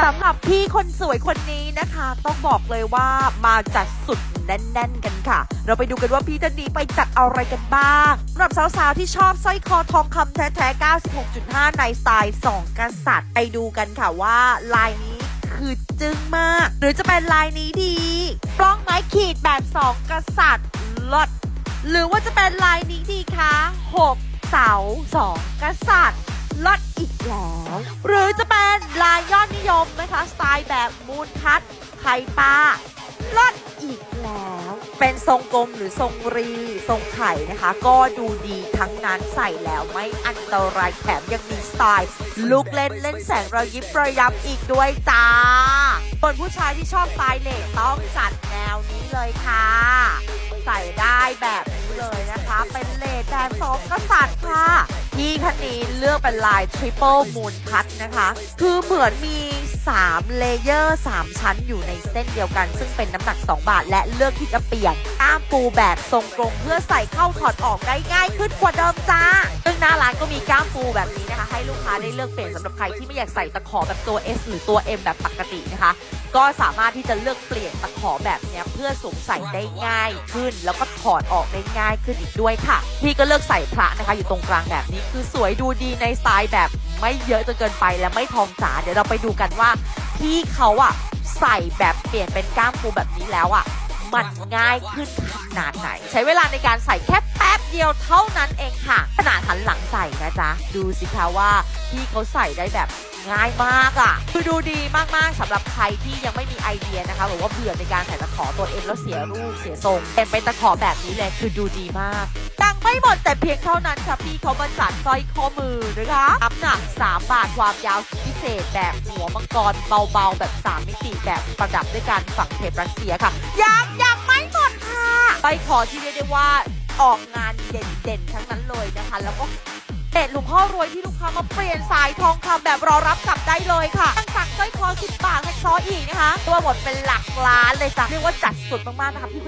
สำหรับพี่คนสวยคนนี้นะคะ ต้องบอกเลยว่ามาจัดสุดแน่น ๆ กันค่ะ เราไปดูกันว่าพี่ท่านนี้ไปจัดอะไรกันบ้างสำหรับสาว ๆ ที่ชอบสร้อยคอทองคำแท้ๆ 96.5 ในสไตล์2กษัตริย์ไปดูกันค่ะว่าลายนี้คือจึ้งมาก หรือจะเป็นลายนี้ดีปล้องไม้ขีดแบบ 2 กษัตริย์ลดหรือว่าจะเป็นลายนี้ดีคะ6เสา2กษัตริย์ ลดอีกแล้ว หรือจะเป็นลายยอดนิยมนะคะสไตล์แบบมูนคัทไข่ปลาลดอีกแล้ว เป็นทรงกลมหรือทรงรีทรงไข่นะคะ ก็ดูดีทั้งนั้นใส่แล้วไม่อันตรายแถมยังมีสไตล์ลุกเล่นเล่นแสงระยิบระยับอีกด้วยจ้าส่วนผู้ชายที่ชอบสไตล์เลดต้องจัดแนวนี้เลยค่ะ ใส่ได้แบบนี้เลยนะคะ เป็นเลดแบบสองกษัตริย์ค่ะ พี่คันนี้เลือกเป็นลาย Triple Moon Cut นะคะ คือเหมือนมี 3 เลเยอร์ 3 ชั้นอยู่ในเส้นเดียวกัน ซึ่งเป็นน้ำหนัก 2 บาท และเลือกที่จะเปลี่ยนก้ามปูแบบทรงกลมเพื่อใส่เข้าถอดออกได้ง่ายขึ้นกว่าเดิมจ้าซึ่งน่ารัก แบบนี้นะคะ ให้ลูกค้าได้เลือกเปลี่ยนสำหรับใครที่ไม่อยากใส่ตะขอแบบตัว S หรือตัว M แบบปกตินะคะ ก็สามารถที่จะเลือกเปลี่ยนตะขอแบบนี้เพื่อสวมใส่ได้ง่ายขึ้น แล้วก็ถอดออกได้ง่ายขึ้นอีกด้วยค่ะ พี่ก็เลือกใส่พระนะคะ อยู่ตรงกลางแบบนี้คือสวยดูดีในสไตล์แบบไม่เยอะจนเกินไปและไม่ทองจ๋าเดี๋ยวเราไปดูกันว่าพี่เขาอะใส่แบบเปลี่ยนเป็นก้ามปูแบบนี้แล้วอะมันง่ายขึ้นขนาดไหน ใช้เวลาในการใส่แค่ เดียวเท่านั้นเองค่ะ ขนาดหันหลังใส่นะจ๊ะ ดูสิคะว่าพี่เขาใส่ได้แบบง่ายมากอะ่ะ คือดูดีมาก ๆสำหรับใครที่ยังไม่มีไอเดียนะคะหรือว่าเบื่อในการใส่ตะขอตัวเองแล้วเสียรูปเสียทรงเป็นเป็นตะขอแบบนี้เลยคือดูดีมากดังไม่หมดแต่เพียงเท่านั้นค่ะพี่เขามาจัดสร้อยข้อมือนะคะน้ำหนัก 3 บาทความยาวพิเศษแบบหัวมังกรเบาๆ แบบ 3 มิติแบบประดับด้วยการฝังเทปรัสเซียค่ะยังยังไม่หมดค่ะสร้อยคอที่เรียกได้ว่า ออกงานเด่นๆ ทั้งนั้นเลยนะคะ แล้วก็เด็ดหลวงพ่อรวยที่ลูกค้ามาเปลี่ยนสายทองคำแบบรอรับกลับได้เลยค่ะตั้งสั่งสร้อยคอสิบบาทให้ซออีกนะคะ ตัวหมดเป็นหลักล้านเลยจ้ะเรียกว่าจัดสุดมากๆนะคะพี่